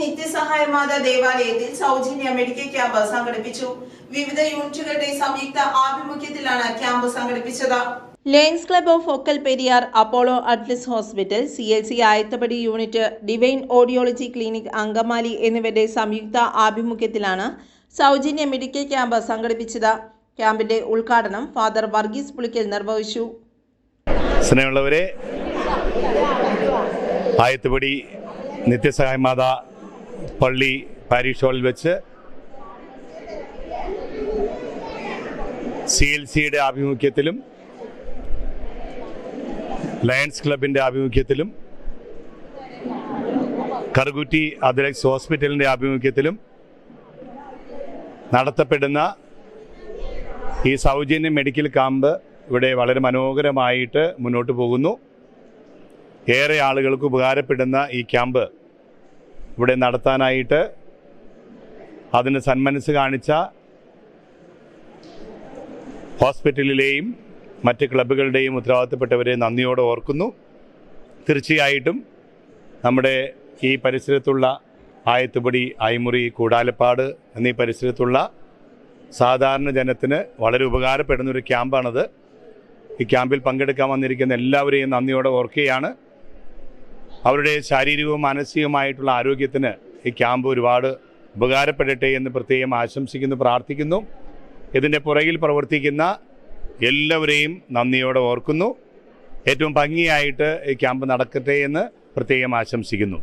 നിത്യസഹായമാത ദേവാലയത്തിൽ സൗജന്യ medical camp സംഘടിപ്പിച്ചു. വിവിധ യൂണിറ്റുകളുടെ സംയുക്ത ആഭിമുഖ്യത്തിലാണ് ക്യാമ്പ് സംഘടിപ്പിച്ചത്. Lions club of Okkal Periyar Apollo Adlux hospital C L C Ayathupadi unit divine audiology clinic Angamaly എന്നിവരുടെ സംയുക്ത ആഭിമുഖ്യത്തിലാണ് സൗജന്യ മെഡിക്കൽ ക്യാമ്പ് സംഘടിപ്പിച്ചത്. ക്യാമ്പിന്റെ ഉദ്ഘാടനം ഫാദർ വർഗീസ് പുളിക്കൽ നിർവഹിച്ചു. സ്നേഹമുള്ളവരെ ആയത്തുപടി നിത്യസഹായ മാത പള്ളി പാരീഷ് ഹാളിൽ വെച്ച് സി എൽ സിയുടെ ആഭിമുഖ്യത്തിലും ലയൺസ് ക്ലബിന്റെ ആഭിമുഖ്യത്തിലും കറുകുറ്റി അതിലക്സ് ഹോസ്പിറ്റലിന്റെ ആഭിമുഖ്യത്തിലും നടത്തപ്പെടുന്ന ഈ സൗജന്യ മെഡിക്കൽ ക്യാമ്പ് ഇവിടെ വളരെ മനോഹരമായിട്ട് മുന്നോട്ട് പോകുന്നു. ഏറെ ആളുകൾക്ക് ഉപകാരപ്പെടുന്ന ഈ ക്യാമ്പ് ഇവിടെ നടത്താനായിട്ട് അതിന് സന്മനസ് കാണിച്ച ഹോസ്പിറ്റലിലെയും മറ്റ് ക്ലബ്ബുകളുടെയും ഉത്തരവാദിത്തപ്പെട്ടവരെ നന്ദിയോടെ ഓർക്കുന്നു. തീർച്ചയായിട്ടും നമ്മുടെ ഈ പരിസരത്തുള്ള ആയത്തുപടി ഐമുറി കൂടാലപ്പാട് എന്നീ പരിസരത്തുള്ള സാധാരണ ജനത്തിന് വളരെ ഉപകാരപ്പെടുന്ന ഒരു ക്യാമ്പാണത്. ഈ ക്യാമ്പിൽ പങ്കെടുക്കാൻ വന്നിരിക്കുന്ന എല്ലാവരെയും നന്ദിയോടെ ഓർക്കുകയാണ്. അവരുടെ ശാരീരികവും മാനസികവുമായിട്ടുള്ള ആരോഗ്യത്തിന് ഈ ക്യാമ്പ് ഒരുപാട് ഉപകാരപ്പെടട്ടെ എന്ന് പ്രത്യേകം ആശംസിക്കുന്നു പ്രാർത്ഥിക്കുന്നു. ഇതിന്റെ പുറകിൽ പ്രവർത്തിക്കുന്ന എല്ലാവരെയും നന്ദിയോടെ ഓർക്കുന്നു. ഏറ്റവും ഭംഗിയായിട്ട് ഈ ക്യാമ്പ് നടക്കട്ടെ എന്ന് പ്രത്യേകം ആശംസിക്കുന്നു.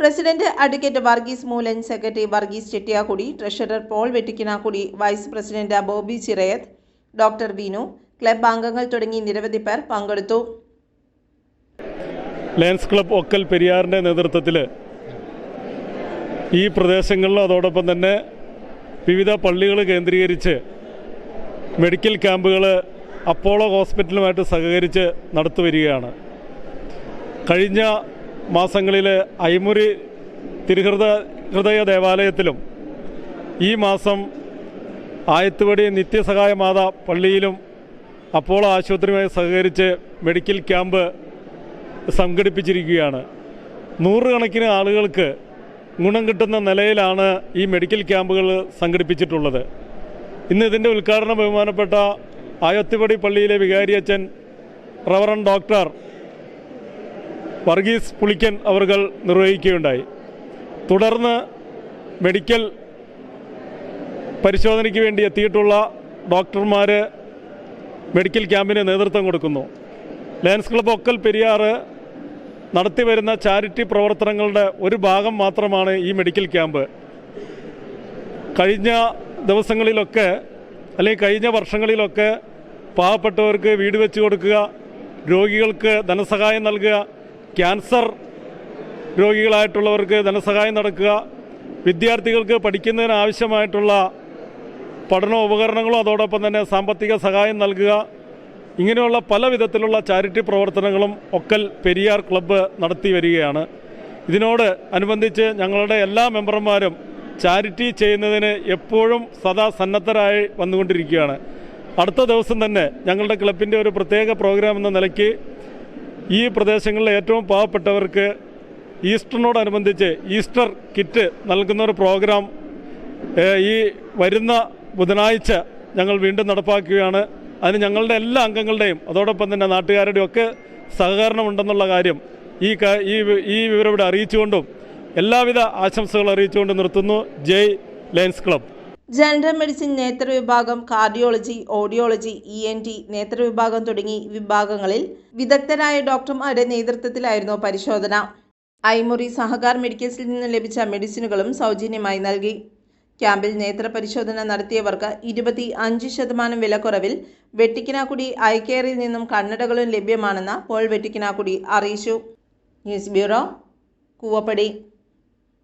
President advocate Varghese Moolan secretary Varghese Chettiyakudi treasurer Paul Vettikkinakudi vice president Bobby Chirayath doctor Vinu club അംഗങ്ങൾ തുടങ്ങി നിരവധി പേർ പങ്കെടുത്തു. ലയൺസ് ക്ലബ് ഒക്കൽ പെരിയാറിന്റെ നേതൃത്വത്തിൽ ഈ പ്രദേശങ്ങളിലും അതോടൊപ്പം തന്നെ വിവിധ പള്ളികൾ കേന്ദ്രീകരിച്ച് മെഡിക്കൽ ക്യാമ്പുകൾ അപ്പോളോ ഹോസ്പിറ്റലുമായിട്ട് സഹകരിച്ച് നടത്തുവരികയാണ്. കഴിഞ്ഞ മാസങ്ങളിൽ ഐമുരി തിരുഹൃദ ഹൃദയ ദേവാലയത്തിലും ഈ മാസം ആയത്തുപടി നിത്യസഹായ മാത പള്ളിയിലും അപ്പോളോ ആശുപത്രിയുമായി സഹകരിച്ച് മെഡിക്കൽ ക്യാമ്പ് സംഘടിപ്പിച്ചിരിക്കുകയാണ്. നൂറുകണക്കിന് ആളുകൾക്ക് ഗുണം കിട്ടുന്ന നിലയിലാണ് ഈ മെഡിക്കൽ ക്യാമ്പുകൾ സംഘടിപ്പിച്ചിട്ടുള്ളത്. ഇന്ന് ഇതിന്റെ ഉദ്ഘാടനം ബഹുമാനപ്പെട്ട ആയത്തിപ്പടി പള്ളിയിലെ വികാരിയച്ഛൻ റവറൻ ഡോക്ടർ വർഗീസ് പുളിക്കൻ അവർകൾ നിർവഹിക്കുകയുണ്ടായി. തുടർന്ന് മെഡിക്കൽ പരിശോധനയ്ക്ക് വേണ്ടി എത്തിയിട്ടുള്ള ഡോക്ടർമാർ മെഡിക്കൽ ക്യാമ്പിന് നേതൃത്വം കൊടുക്കുന്നു. ലയൻസ് ക്ലബ് ഒക്കൽ പെരിയാറ് നടത്തി വരുന്ന ചാരിറ്റി പ്രവർത്തനങ്ങളുടെ ഒരു ഭാഗം മാത്രമാണ് ഈ മെഡിക്കൽ ക്യാമ്പ്. കഴിഞ്ഞ ദിവസങ്ങളിലൊക്കെ അല്ലെങ്കിൽ കഴിഞ്ഞ വർഷങ്ങളിലൊക്കെ പാവപ്പെട്ടവർക്ക് വീട് വെച്ച് കൊടുക്കുക രോഗികൾക്ക് ധനസഹായം നൽകുക ക്യാൻസർ രോഗികളായിട്ടുള്ളവർക്ക് ധനസഹായം നടക്കുക വിദ്യാർത്ഥികൾക്ക് പഠിക്കുന്നതിന് പഠന ഉപകരണങ്ങളും അതോടൊപ്പം തന്നെ സാമ്പത്തിക സഹായം നൽകുക ഇങ്ങനെയുള്ള പല വിധത്തിലുള്ള ചാരിറ്റി പ്രവർത്തനങ്ങളും ഒക്കൽ പെരിയാർ ക്ലബ്ബ് നടത്തി വരികയാണ്. ഇതിനോട് അനുബന്ധിച്ച് ഞങ്ങളുടെ എല്ലാ മെമ്പർമാരും ചാരിറ്റി ചെയ്യുന്നതിന് എപ്പോഴും സദാ സന്നദ്ധരായി വന്നുകൊണ്ടിരിക്കുകയാണ്. അടുത്ത ദിവസം തന്നെ ഞങ്ങളുടെ ക്ലബിന്റെ ഒരു പ്രത്യേക പ്രോഗ്രാം എന്ന നിലയ്ക്ക് ഈ പ്രദേശങ്ങളിലെ ഏറ്റവും പാവപ്പെട്ടവർക്ക് ഈസ്റ്ററിനോടനുബന്ധിച്ച് ഈസ്റ്റർ കിറ്റ് നൽകുന്ന ഒരു പ്രോഗ്രാം ഈ വരുന്ന ബുധനാഴ്ച ഞങ്ങൾ വീണ്ടും നടപ്പാക്കുകയാണ്. അതിന് ഞങ്ങളുടെ എല്ലാ അംഗങ്ങളുടെയും അതോടൊപ്പം തന്നെ നാട്ടുകാരുടെയും ഒക്കെ സഹകരണമുണ്ടെന്നുള്ള കാര്യം ഈ ഈ ഈ വിവരം ഇവിടെ അറിയിച്ചുകൊണ്ടും എല്ലാവിധ ആശംസകളും അറിയിച്ചുകൊണ്ട് നിർത്തുന്നു. ജയ് lions club. General medicine നേത്രവിഭാഗം cardiology audiology E N T നേത്രവിഭാഗം തുടങ്ങി വിഭാഗങ്ങളിൽ വിദഗ്ധരായ ഡോക്ടർമാരുടെ നേതൃത്വത്തിലായിരുന്നു പരിശോധന. ഐമുറി സഹകാർ മെഡിക്കൽസിൽ നിന്ന് ലഭിച്ച മെഡിസിനുകളും സൗജന്യമായി നൽകി. ക്യാമ്പിൽ നേത്ര പരിശോധന നടത്തിയവർക്ക് ഇരുപത്തി അഞ്ച് ശതമാനം വിലക്കുറവിൽ വെട്ടിക്കിനാക്കുടി ഐ കെയറിൽ നിന്നും കണ്ണടകളും ലഭ്യമാണെന്ന് പോൾ വെട്ടിക്കിനാക്കുടി അറിയിച്ചു. News bureau Koovappady.